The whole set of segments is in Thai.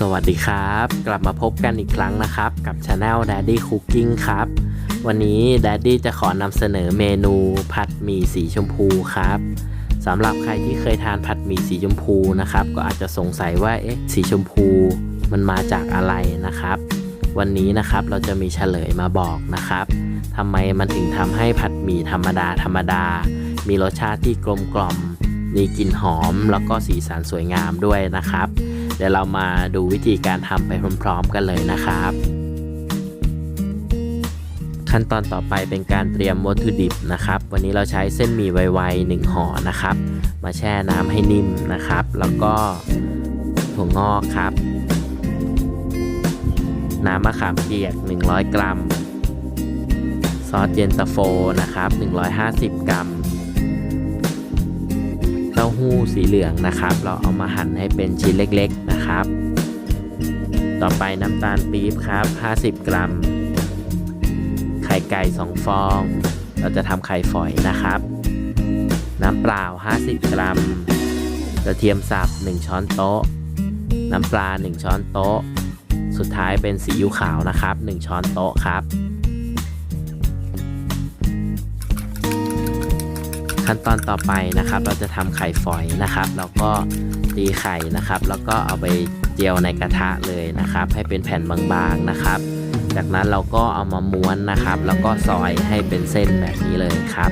สวัสดีครับ กลับมาพบกันอีกครั้งนะครับ กับช anel Daddy Cooking ครับ วันนี้ Daddy จะขอนำเสนอเมนูผัดหมี่สีชมพูครับสำหรับใครที่เคยทานผัดหมี่สีชมพูนะครับ ก็อาจจะสงสัยว่าเอ๊ะสีชมพูมันมาจากอะไรนะครับ วันนี้นะครับเราจะมีเฉลยมาบอกนะครับทำไมมันถึงทำให้ผัดหมี่ธรรมดาธรรมดา มีรสชาติที่กลมกล่อมมีกลิ่นหอม แล้วก็สีสันสวยงามด้วยนะครับ เดี๋ยวเรามาดูวิธีการทำไปพร้อมๆกันเลยนะครับ ขั้นตอนต่อไปเป็นการเตรียมวัตถุดิบนะครับ วันนี้เราใช้เส้นหมี่ไวๆ1ห่อนะครับ มาแช่น้ำให้นิ่มนะครับ แล้วก็ถั่วงอกครับ น้ำมะขามเปียก 100 กรัม ซอสเย็นตาโฟนะครับ 150 กรัมเต้าหู้สีเหลืองนะครับ เราเอามาหั่นให้เป็นชิ้นเล็กๆ นะครับ ต่อไปน้ำตาลปี๊บครับ 50 กรัม ไข่ไก่ 2 ฟอง เราจะทำไข่ฝอยนะครับ น้ำเปล่า 50 กรัม กระเทียมสับ 1 ช้อนโต๊ะ น้ำปลา 1 ช้อนโต๊ะ สุดท้ายเป็นซีอิ๊วขาวนะครับ 1 ช้อนโต๊ะครับ ขั้นตอนต่อไปนะครับ เราจะทำไข่ฝอยนะครับ แล้วก็ตีไข่นะครับ แล้วก็เอาไปเจียวในกระทะเลยนะครับ ให้เป็นแผ่นบางๆนะครับ จากนั้นเราก็เอามาม้วนนะครับ แล้วก็ซอยให้เป็นเส้นแบบนี้เลยครับ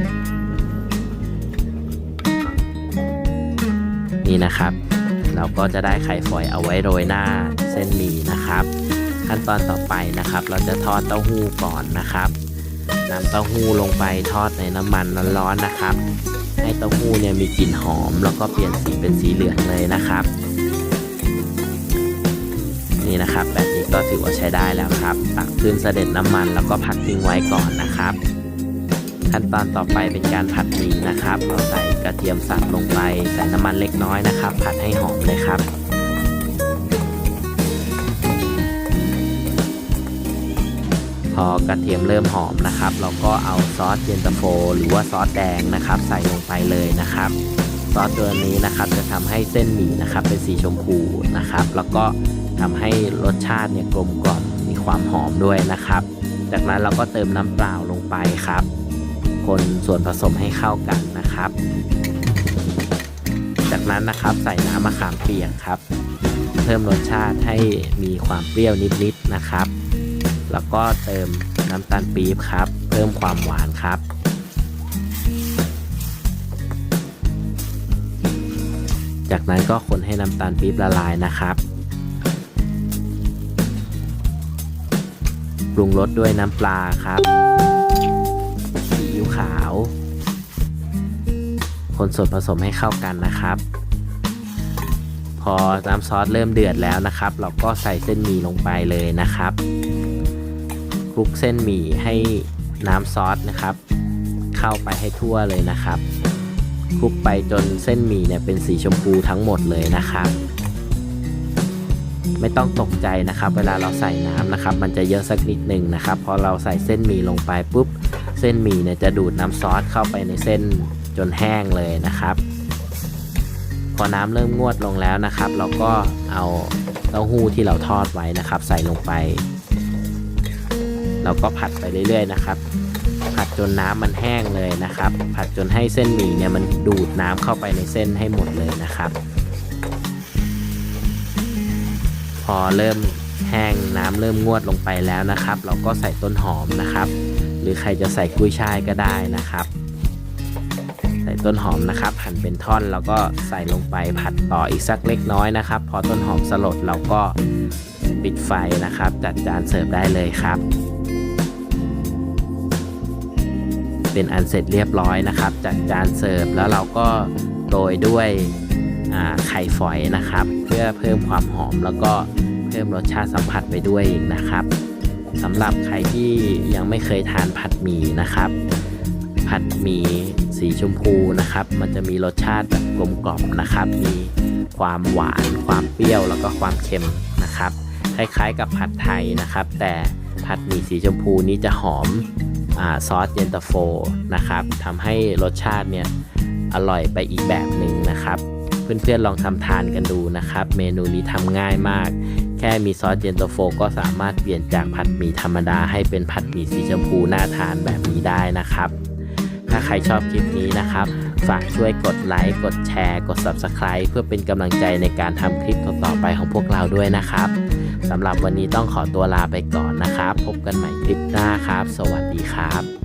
นี่นะครับ เราก็จะได้ไข่ฝอยเอาไว้โรยหน้าเส้นหมี่นะครับ ขั้นตอนต่อไปนะครับ เราจะทอดเต้าหู้ก่อนนะครับ นำเต้าหู้ลงไปทอดในน้ำมันร้อนๆนะครับ ให้เต้าหู้เนี่ยมีกลิ่นหอม แล้วก็เปลี่ยนสีเป็นสีเหลืองเลยนะครับ นี่นะครับ แบบนี้ก็ถือว่าใช้ได้แล้วครับ ตักขึ้นเสด็จน้ำมันแล้วก็พักทิ้งไว้ก่อนนะครับ ขั้นตอนต่อไปเป็นการผัดหมี่นะครับเราใส่กระเทียมสับลงไปใส่น้ำมันเล็กน้อยนะครับ ผัดให้หอมเลยครับ อกระเทียมเริ่มหอมนะครับ เราก็เอาซอสเย็นตาโฟ หรือว่าซอสแดงนะครับ ใส่ลงไปเลยนะครับ ซอสตัวนี้นะครับจะทำให้เส้นหมี่นะครับเป็นสีชมพูนะครับ แล้วก็ทำให้รสชาติเนี่ยกลมกล่อมมีความหอมด้วยนะครับ จากนั้นเราก็เติมน้ำเปล่าลงไปครับ คนส่วนผสมให้เข้ากันนะครับ จากนั้นนะครับใส่น้ำมะขามเปียกครับ เพิ่มรสชาติให้มีความเปรี้ยวนิดๆนะครับ แล้วก็เติมน้ำตาลปี๊บครับ เพิ่มความหวานครับ จากนั้นก็คนให้น้ำตาลปี๊บละลายนะครับปรุงรสด้วยน้ำปลาครับซีอิ๊วขาว คนส่วนผสมให้เข้ากันนะครับ พอน้ำซอสเริ่มเดือดแล้วนะครับ เราก็ใส่เส้นหมี่ลงไปเลยนะครับ คลุกเส้นหมี่ให้น้ำซอสนะครับ เข้าไปให้ทั่วเลยนะครับคลุกไปจนเส้นหมี่เนี่ยเป็นสีชมพูทั้งหมดเลยนะครับ ไม่ต้องตกใจนะครับ เวลาเราใส่น้ำนะครับ มันจะเยอะสักนิดหนึ่งนะครับพอเราใส่เส้นหมี่ลงไปปุ๊บ เส้นหมี่เนี่ยจะดูดน้ำซอสเข้าไปในเส้นจนแห้งเลยนะครับ พอน้ำเริ่มงวดลงแล้วนะครับ เราก็เอาเต้าหู้ที่เราทอดไว้นะครับ ใส่ลงไป เราก็ผัดไปเรื่อยๆนะครับ ผัดจนน้ำมันแห้งเลยนะครับ ผัดจนให้เส้นหมี่เนี่ยมันดูดน้ำเข้าไปในเส้นให้หมดเลยนะครับ พอเริ่มแห้งน้ำเริ่มงวดลงไปแล้วนะครับ เราก็ใส่ต้นหอมนะครับ หรือใครจะใส่กุ้ยช่ายก็ได้นะครับ ใส่ต้นหอมนะครับหั่นเป็นท่อนแล้วก็ใส่ลงไปผัดต่ออีกสักเล็กน้อยนะครับ พอต้นหอมสลดเราก็ปิดไฟนะครับ จัดจานเสิร์ฟได้เลยครับ เป็นอันเสร็จเรียบร้อยนะครับ จัดจานเสิร์ฟแล้วเราก็โรยด้วยไข่ฝอยนะครับ เพื่อเพิ่มความหอมแล้วก็เพิ่มรสชาติสัมผัสไปด้วยอีกนะครับสำหรับใครที่ยังไม่เคยทานผัดหมี่นะครับ ผัดหมี่สีชมพูนะครับ มันจะมีรสชาติแบบกลมกล่อมนะครับ มีความหวานความเปรี้ยวแล้วก็ความเค็มนะครับ คล้ายๆกับผัดไทยนะครับ แต่ผัดหมี่สีชมพูนี้จะหอม ซอสเย็นตาโฟนะครับทำให้รสชาติเนี่ยอร่อยไปอีกแบบหนึ่งนะครับ เพื่อนๆลองทำทานกันดูนะครับ เมนูนี้ทำง่ายมาก แค่มีซอสเย็นตาโฟก็สามารถเปลี่ยนจากผัดหมี่ธรรมดาให้เป็นผัดหมี่สีชมพูน่าทานแบบนี้ได้นะครับ ถ้าใครชอบคลิปนี้นะครับ ฝากช่วยกดไลค์กดแชร์ กด Subscribe เพื่อเป็นกำลังใจในการทำคลิปต่อๆไปของพวกเราด้วยนะครับ สำหรับวันนี้ต้องขอตัวลาไปก่อนนะครับ พบกันใหม่คลิปหน้าครับ สวัสดีครับ